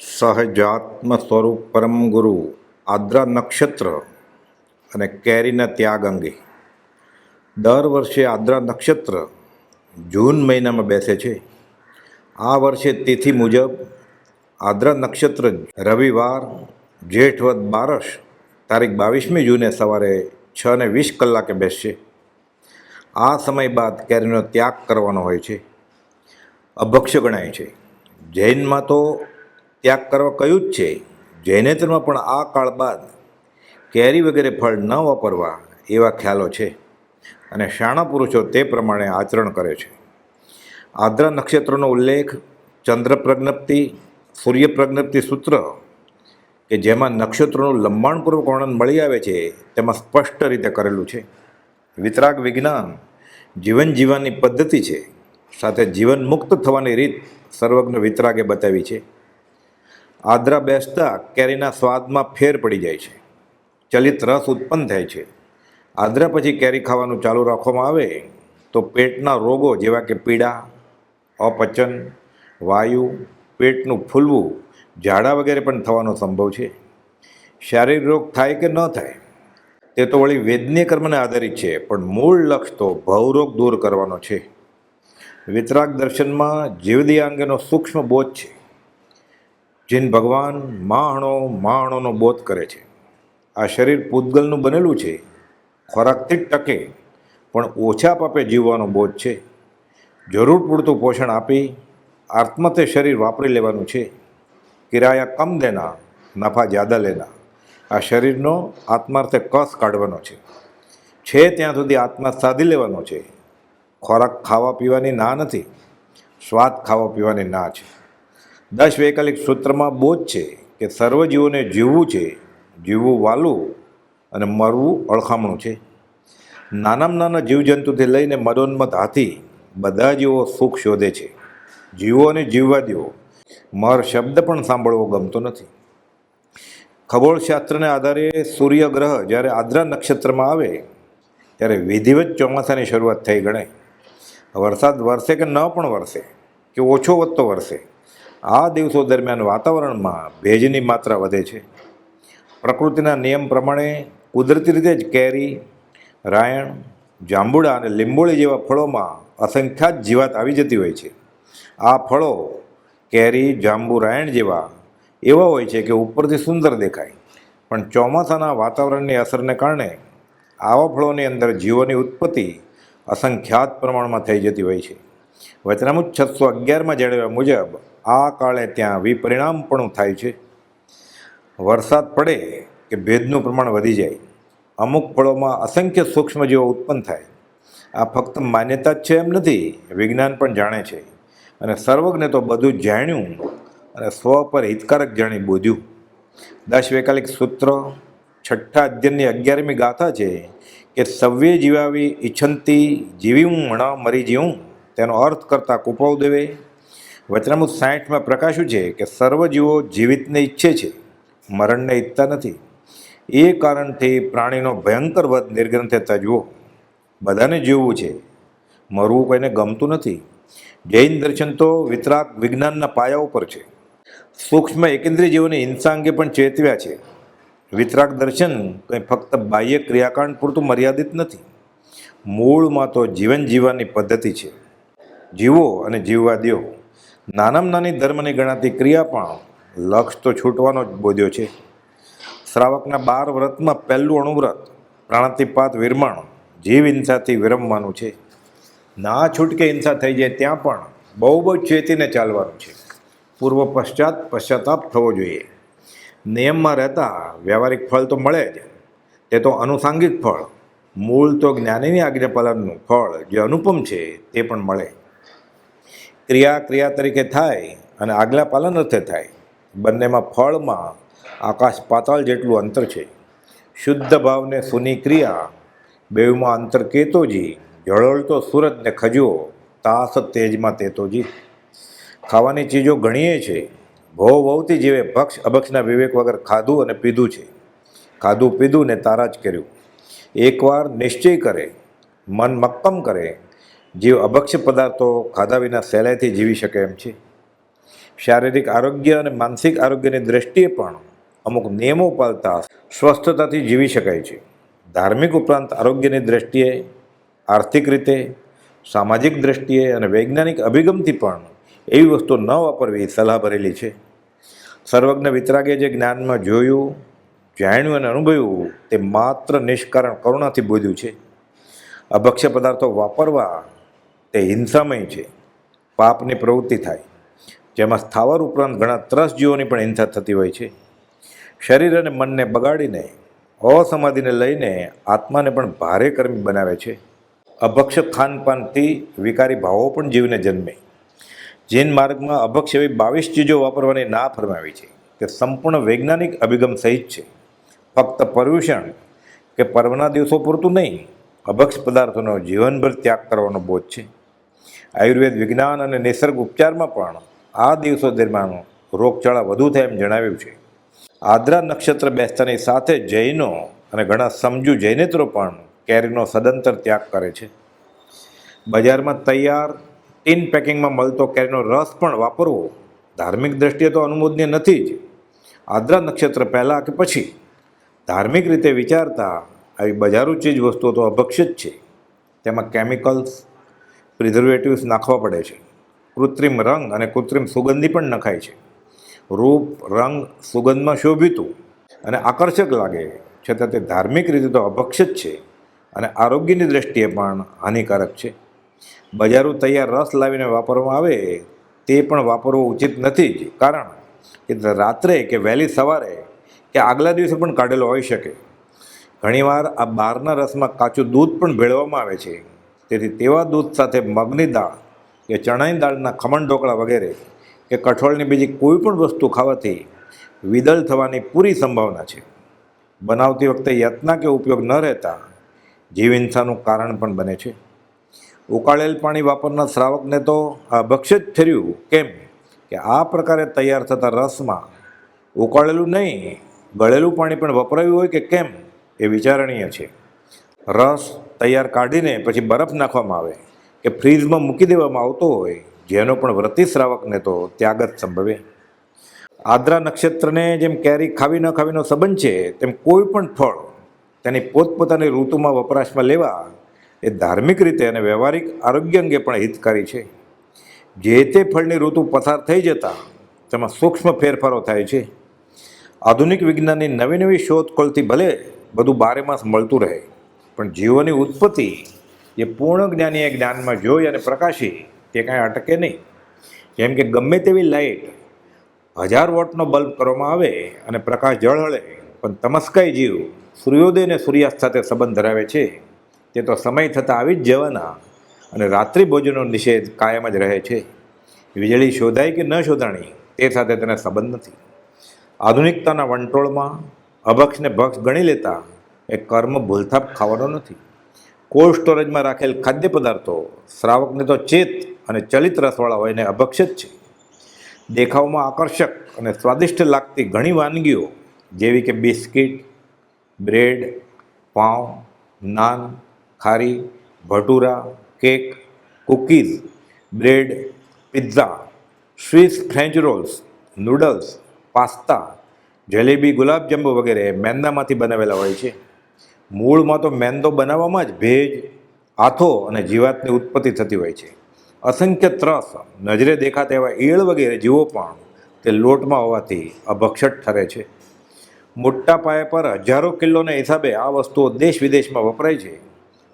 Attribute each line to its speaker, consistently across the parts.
Speaker 1: સહજાત્મ સ્વરૂપ પરમ ગુરુ આદ્રા નક્ષત્ર અને કેરીના ત્યાગ અંગે. દર વર્ષે આદ્રા નક્ષત્ર જૂન મહિનામાં બેસે છે. આ વર્ષે તિથિ મુજબ આદ્રા નક્ષત્ર રવિવાર જેઠવદ બારસ તારીખ બાવીસમી જૂને સવારે છ ને વીસ કલાકે બેસશે. આ સમય બાદ કેરીનો ત્યાગ કરવાનો હોય છે. અભક્ષ્ય ગણાય છે. જૈનમાં તો ત્યાગ કરવા કયું જ છે. જૈનેતરમાં પણ આ કાળ બાદ કેરી વગેરે ફળ ન વાપરવા એવા ખ્યાલો છે અને શાણા પુરુષો તે પ્રમાણે આચરણ કરે છે. આદ્રા નક્ષત્રનો ઉલ્લેખ ચંદ્ર પ્રજ્ઞપ્તિ સૂર્ય પ્રજ્ઞપ્તિ સૂત્ર, કે જેમાં નક્ષત્રોનું લંબાણપૂર્વક વર્ણન મળી આવે છે, તેમાં સ્પષ્ટ રીતે કરેલું છે. વિતરાગ વિજ્ઞાન જીવન જીવવાની પદ્ધતિ છે, સાથે જીવન મુક્ત થવાની રીત સર્વજ્ઞ વિતરાગે બતાવી છે. આદ્રા બેસતા કેરીના સ્વાદમાં ફેર પડી જાય છે. ચલિત રસ ઉત્પન્ન થાય છે. આદ્રા પછી કેરી ખાવાનું ચાલુ રાખવામાં આવે તો પેટના રોગો જેવા કે પીડા, અપચન, વાયુ, પેટનું ફૂલવું, ઝાડા વગેરે પણ થવાનો સંભવ છે. શારીરિક રોગ થાય કે ન થાય તે તો વળી વેદનીય કર્મને આધારિત છે, પણ મૂળ લક્ષ્ય તો ભવરોગ દૂર કરવાનો છે. વિતરાગ દર્શનમાં જીવદયા અંગેનો સૂક્ષ્મ બોધ છે. જીન ભગવાન માણો માણોનો બોધ કરે છે. આ શરીર પૂતગલનું બનેલું છે. ખોરાકથી જ ટકે, પણ ઓછા પાપે જીવવાનો બોધ છે. જરૂર પૂરતું પોષણ આપી, આત્મતે શરીર વાપરી લેવાનું છે. કિરાયા કમ દેના, નફા જ્યાદા લેના. આ શરીરનો આત્માર્થે કસ કાઢવાનો છે. છે ત્યાં સુધી આત્મા સાધી લેવાનો છે. ખોરાક ખાવા પીવાની ના નથી. સ્વાદ ખાવા પીવાની ના છે. દસ વૈકલ્પિક સૂત્રમાં બોધ છે કે સર્વ જીવોને જીવવું છે, જીવવું વાલું અને મરવું અળખામણું છે. નાનામાં નાના જીવજંતુથી લઈને મદોન્મત હાથી બધા જીવો સુખ શોધે છે. જીવોને જીવવા દેવો મર શબ્દ પણ સાંભળવો ગમતો નથી. ખગોળશાસ્ત્રને આધારે સૂર્ય ગ્રહ જ્યારે આદ્રા નક્ષત્રમાં આવે, ત્યારે વિધિવત ચોમાસાની શરૂઆત થઈ ગણાય. વરસાદ વરસે કે ન પણ વરસે, કે ઓછો વધતો વરસે આ દિવસો દરમિયાન વાતાવરણમાં ભેજની માત્રા વધે છે. પ્રકૃતિના નિયમ પ્રમાણે કુદરતી રીતે જ કેરી, રાયણ, જાંબુડા અને લીંબોળી જેવા ફળોમાં અસંખ્યાત જીવાત આવી જતી હોય છે. આ ફળો કેરી, જાંબુ, રાયણ જેવા એવા હોય છે કે ઉપરથી સુંદર દેખાય. પણ ચોમાસાના વાતાવરણની અસરને કારણે આવા ફળોની અંદર જીવોની ઉત્પત્તિ અસંખ્યાત પ્રમાણમાં થઈ જતી હોય છે. વચનામુજ છસો અગિયારમાં જણાવ્યા મુજબ આ કાળે ત્યાં વિપરિણામ પણ થાય છે. વરસાદ પડે કે ભેજનું પ્રમાણ વધી જાય, અમુક ફળોમાં અસંખ્ય સૂક્ષ્મજીવો ઉત્પન્ન થાય. આ ફક્ત માન્યતા જ છે એમ નથી, વિજ્ઞાન પણ જાણે છે. અને સર્વજ્ઞે તો બધું જાણ્યું અને સ્વ પર હિતકારક જાણી બોધ્યું. દશ વૈકાલિક સૂત્ર છઠ્ઠા અધ્યયનની અગિયારમી ગાથા છે કે સવ્ય જીવાવી ઈચ્છંતી જીવી હું મણા મરી જીવું તેનો અર્થ કરતાં કુપવ દેવે વચનામુત સાઠમાં પ્રકાશ્યું છે કે સર્વ જીવો જીવિતને ઈચ્છે છે, મરણને ઈચ્છતા નથી. એ કારણથી પ્રાણીનો ભયંકર વધ નિર્ગ્રંથે તજવો. બધાને જીવવું છે. મરવું કોઈને ગમતું નથી. જૈન દર્શન તો વિતરાક વિજ્ઞાનના પાયા ઉપર છે. સૂક્ષ્મ એકેન્દ્રીય જીવોની હિંસા અંગે પણ ચેતવ્યા છે. વિતરાક દર્શન કંઈ ફક્ત બાહ્ય ક્રિયાકાંડ પૂરતું મર્યાદિત નથી. મૂળમાં તો જીવન જીવવાની પદ્ધતિ છે. જીવો અને જીવવા દો નાનામાં નાની ધર્મની ગણાતી ક્રિયા પણ લક્ષ તો છૂટવાનો જ બોધ્યો છે. શ્રાવકના બાર વ્રતમાં પહેલું અણુવ્રત, પ્રાણતિપાત વિરમણ, જીવ હિંસાથી વિરમવાનું છે. ના છૂટકે હિંસા થઈ જાય ત્યાં પણ બહુ બહુ ચેતીને ચાલવાનું છે. પૂર્વ પશ્ચાત પશ્ચાતાપ થવો જોઈએ. નિયમમાં રહેતા વ્યવહારિક ફળ તો મળે જ. તે તો અનુસાંગિક ફળ. મૂળ તો જ્ઞાનીની આજ્ઞા ફળ જે અનુપમ છે તે પણ મળે. ક્રિયા ક્રિયા તરીકે થાય અને આગલા પાલન અર્થે થાય. બંનેમાં ફળમાં આકાશ પાતાળ જેટલું અંતર છે. શુદ્ધ ભાવને સુની ક્રિયા, બેઉમાં અંતર કેતોજી જળોળતો સુરતને ને ખજુઓ તાસ તેજમાં તેતોજી. ખાવાની ચીજો ઘણીએ છે. ભો ભવતી જેવે ભક્ષ, અભક્ષના વિવેક વગર ખાધું અને પીધું છે. ખાધું, પીધું ને તારા જ કર્યું. એકવાર નિશ્ચય કરે, મન મક્કમ કરે જીવ અભક્ષ્ય પદાર્થો ખાધા વિના સહેલાઈથી જીવી શકે એમ છે. શારીરિક આરોગ્ય અને માનસિક આરોગ્યની દ્રષ્ટિએ પણ અમુક નિયમો પાળતા સ્વસ્થતાથી જીવી શકાય છે. ધાર્મિક ઉપરાંત આરોગ્યની દ્રષ્ટિએ, આર્થિક રીતે, સામાજિક દ્રષ્ટિએ અને વૈજ્ઞાનિક અભિગમથી પણ એવી વસ્તુ ન વાપરવી સલાહ ભરેલી છે. સર્વજ્ઞ વિતરાગે જે જ્ઞાનમાં જોયું, જાણ્યું અને અનુભવ્યું તે માત્ર નિષ્કારણ કરુણાથી બોધ્યું છે. અભક્ષ્ય પદાર્થો વાપરવા તે હિંસામય છે. પાપની પ્રવૃત્તિ થાય. જેમાં સ્થાવર ઉપરાંત ઘણા ત્રસ જીવોની પણ હિંસા થતી હોય છે. શરીર અને મનને બગાડીને, અસમાધિને લઈને આત્માને પણ ભારે કર્મી બનાવે છે. અભક્ષ ખાનપાનથી વિકારી ભાવો પણ જીવને જન્મે. જૈન માર્ગમાં અભક્ષ એવી બાવીસ ચીજો વાપરવાની ના ફરમાવી છે. તે સંપૂર્ણ વૈજ્ઞાનિક અભિગમ સહિત છે. ફક્ત પર્યુષણ કે પર્વના દિવસો પૂરતું નહીં, અભક્ષ પદાર્થોનો જીવનભર ત્યાગ કરવાનો બોધ છે. આયુર્વેદ વિજ્ઞાન અને નિસર્ગ ઉપચારમાં પણ આ દિવસો દરમિયાન રોગચાળા વધુ થાય એમ જણાવ્યું છે. આદ્રા નક્ષત્ર બેસતાની સાથે જૈનો અને ઘણા સમજુ જૈનેત્રો પણ કેરીનો સદંતર ત્યાગ કરે છે. બજારમાં તૈયાર ટીન પેકિંગમાં મળતો કેરીનો રસ પણ વાપરવો ધાર્મિક દ્રષ્ટિએ તો અનુમોદનીય નથી જ. આદ્રા નક્ષત્ર પહેલાં કે પછી? ધાર્મિક રીતે વિચારતા આવી બજારું ચીજ વસ્તુઓ તો અભક્ષ્ય જ છે. તેમાં કેમિકલ્સ પ્રિઝર્વેટિવ્સ નાખવા પડે છે. કૃત્રિમ રંગ અને કૃત્રિમ સુગંધી પણ નખાય છે. રૂપ, રંગ, સુગંધમાં શોભિતું અને આકર્ષક લાગે છતાં તે ધાર્મિક રીતે તો અભક્ષ્ય જ છે અને આરોગ્યની દ્રષ્ટિએ પણ હાનિકારક છે. બજારું તૈયાર રસ લાવીને વાપરવામાં આવે તે પણ વાપરવો ઉચિત નથી જ. કારણ કે રાત્રે કે વહેલી સવારે કે આગલા દિવસે પણ કાઢેલો હોઈ શકે. ઘણીવાર આ બહારના રસમાં કાચું દૂધ પણ ભેળવવામાં આવે છે. તેથી તેવા દૂધ સાથે મગની દાળ કે ચણાની દાળના ખમણ ઢોકળા વગેરે કે કઠોળની બીજી કોઈ પણ વસ્તુ ખાવાથી વિદળ થવાની પૂરી સંભાવના છે. બનાવતી વખતે યત્ના કે ઉપયોગ ન રહેતા જીવ હિંસાનું કારણ પણ બને છે. ઉકાળેલ પાણી વાપરનાર શ્રાવકને તો અભક્ષ્ય ભક્ષ્ય જ ઠર્યું કેમ કે આ પ્રકારે તૈયાર થતા રસમાં ઉકાળેલું નહીં, ગળેલું પાણી પણ વપરાયું હોય કે કેમ એ વિચારણીય છે. રસ તૈયાર કાઢીને પછી બરફ નાખવામાં આવે કે ફ્રીજમાં મૂકી દેવામાં આવતો હોય, જેનો પણ વ્રતિ શ્રાવકને તો ત્યાગ જ સંભવે. આદ્રા નક્ષત્રને જેમ કેરી ખાવી ન ખાવીનો સંબંધ છે, તેમ કોઈ પણ ફળ તેની પોતપોતાની ઋતુમાં વપરાશમાં લેવા એ ધાર્મિક રીતે અને વ્યવહારિક આરોગ્ય અંગે પણ હિતકારી છે. જે તે ફળની ઋતુ પસાર થઈ જતાં તેમાં સૂક્ષ્મ ફેરફારો થાય છે. આધુનિક વિજ્ઞાનની નવી નવી શોધખોળથી ભલે બધું બારે માસ મળતું રહે પણ જીવોની ઉત્પત્તિ એ પૂર્ણ જ્ઞાનીએ જ્ઞાનમાં જોઈ અને પ્રકાશી, તે કાંઈ અટકે નહીં. કેમ કે ગમે તેવી લાઇટ હજાર વોટનો બલ્બ કરવામાં આવે અને પ્રકાશ જળહળે, પણ તમસ્કાય જીવ સૂર્યોદય અને સૂર્યાસ્ત સાથે સંબંધ ધરાવે છે. તે તો સમય થતાં આવી જ જવાના અને રાત્રિ ભોજનનો નિષેધ કાયમ જ રહે છે. વીજળી શોધાય કે ન શોધાણી, તે સાથે તેને સંબંધ નથી. આધુનિકતાના વંટોળમાં અભક્ષને ભક્ષ ગણી લેતા એ કર્મ ભૂલથાપ ખાવાનો નથી. કોલ્ડ સ્ટોરેજમાં રાખેલ ખાદ્ય પદાર્થો શ્રાવકને તો ચેત અને ચલિત રસવાળા હોય એને અભક્ષિત છે. દેખાવમાં આકર્ષક અને સ્વાદિષ્ટ લાગતી ઘણી વાનગીઓ, જેવી કે બિસ્કિટ, બ્રેડ, પાઉં, નાન, ખારી, bhatura, cake, cookies, bread, pizza, Swiss French rolls, noodles, pasta, jalebi, gulab jamun વગેરે મેંદામાંથી બનાવેલા હોય છે. મૂળમાં તો મેંદો બનાવવામાં જ ભેજ, આથો અને જીવાતની ઉત્પત્તિ થતી હોય છે. અસંખ્ય ત્રસ, નજરે દેખાતા એવા ઈળ વગેરે જીવો પણ તે લોટમાં હોવાથી અભક્ષટ ઠરે છે. મોટા પાયા પર હજારો કિલોના હિસાબે આ વસ્તુઓ દેશ વિદેશમાં વપરાય છે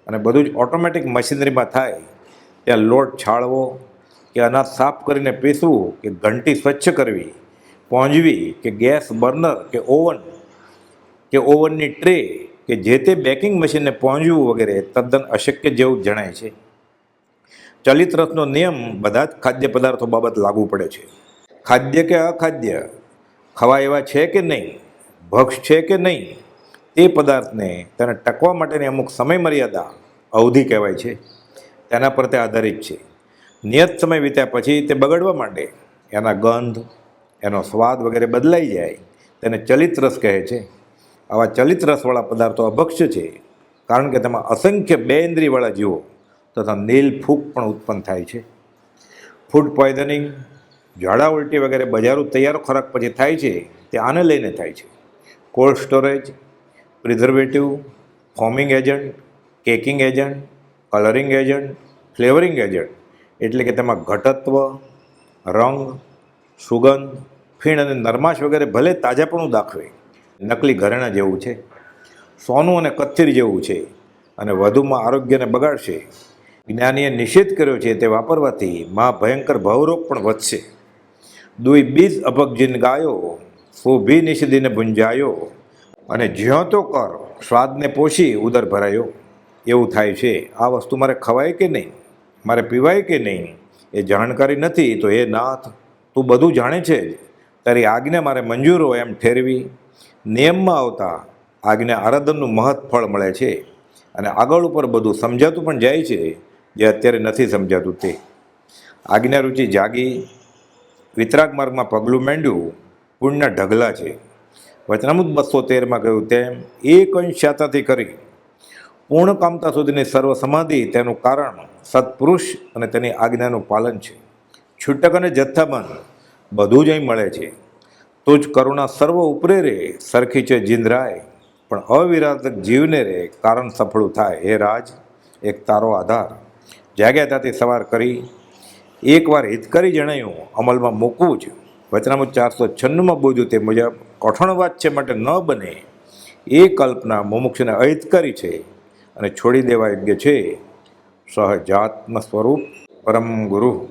Speaker 1: અને બધું જ ઓટોમેટિક મશીનરીમાં થાય. ત્યાં લોટ છાળવો, કે અનાજ સાફ કરીને પીસવું, કે ઘંટી સ્વચ્છ કરવી પહોંચવી કે ગેસ બર્નર, કે ઓવન, કે ઓવનની ટ્રે કે જે તે બેકિંગ મશીનને પહોંચવું વગેરે તદ્દન અશક્ય જેવું જણાય છે. ચલિત રસનો નિયમ બધા જ ખાદ્ય પદાર્થો બાબત લાગુ પડે છે. ખાદ્ય કે અખાદ્ય? ખવા એવા છે કે નહીં? ભક્ષ છે કે નહીં? તે પદાર્થને તેને ટકવા માટેની અમુક સમય મર્યાદા અવધિ કહેવાય છે. તેના પર તે આધારિત છે. નિયત સમય વીત્યા પછી તે બગડવા માંડે. એના ગંધ, એનો સ્વાદ વગેરે બદલાઈ જાય. તેને ચલિત રસ કહે છે. આવા ચલિત રસવાળા પદાર્થો અભક્ષ્ય છે. કારણ કે તેમાં અસંખ્ય બે ઇન્દ્રિયવાળા જીવો તથા નીલ ફૂગ પણ ઉત્પન્ન થાય છે. ફૂડ પોઈઝનિંગ ઝાડા ઉલટી વગેરે બજારો તૈયાર ખોરાક પછી થાય છે તે આને લઈને થાય છે. Cold storage, preservative, foaming agent, caking agent, colouring agent, flavouring agent. એટલે કે તેમાં ઘટત્વ, રંગ, સુગંધ, ફીણ અને નરમાશ વગેરે ભલે તાજાપણું દાખવે. નકલી ઘરેણાં જેવું છે, સોનું અને કથિર જેવું છે અને વધુમાં આરોગ્યને બગાડશે. જ્ઞાનીએ નિષેધ કર્યો છે તે વાપરવાથી મા ભયંકર ભવરોગ પણ વધશે. દુઈ બીજ અભગજીન ગાયો શોભી નિષિદીને ભુંજાયો અને જ્યો તો કર, સ્વાદને પોષી ઉદર ભરાયો. એવું થાય છે, આ વસ્તુ મારે ખવાય કે નહીં? મારે પીવાય કે નહીં? એ જાણકારી નથી, તો એ નાથ, તું બધું જાણે છે જ. તારી આજ્ઞા મારે મંજૂર હોય એમ ઠેરવી. નિયમમાં આવતા આજ્ઞા આરાધનનું મહત્ ફળ મળે છે. અને આગળ ઉપર બધું સમજાતું પણ જાય છે, જે અત્યારે નથી સમજાતું તે. આજ્ઞા રુચિ જાગી, વિતરાગ માર્ગમાં પગલું માંડ્યું પુણ્યના ઢગલા છે. વચનામૃત બસો તેરમાં કહ્યું, તેમ એક અંશ કરી, પૂર્ણ કામતા સુધીની સર્વ સમાધિ તેનું કારણ સત્પુરુષ અને તેની આજ્ઞાનું પાલન છે. છૂટક અને જથ્થાબંધ બધું જ અહીં મળે છે. તો જ કરુણા સર્વ ઉપરે રે, સરખી છે જીંદરાય પણ અવિરાતક જીવને રે, કારણ સફળું થાય. હે રાજ, એક તારો આધાર. જાગ્યા ત્યાંથી સવાર કરી, એકવાર હિતકારી જણાયું, અમલમાં મૂકવું જ. વચનામું ચારસો છન્નુંમાં બોધ્યું તે મુજબ, કઠણ વાત છે માટે ન બને. એ કલ્પના મુમુક્ષને અહિતકારી છે અને છોડી દેવા યોગ્ય છે. સહજાત્મ સ્વરૂપ પરમ ગુરુ.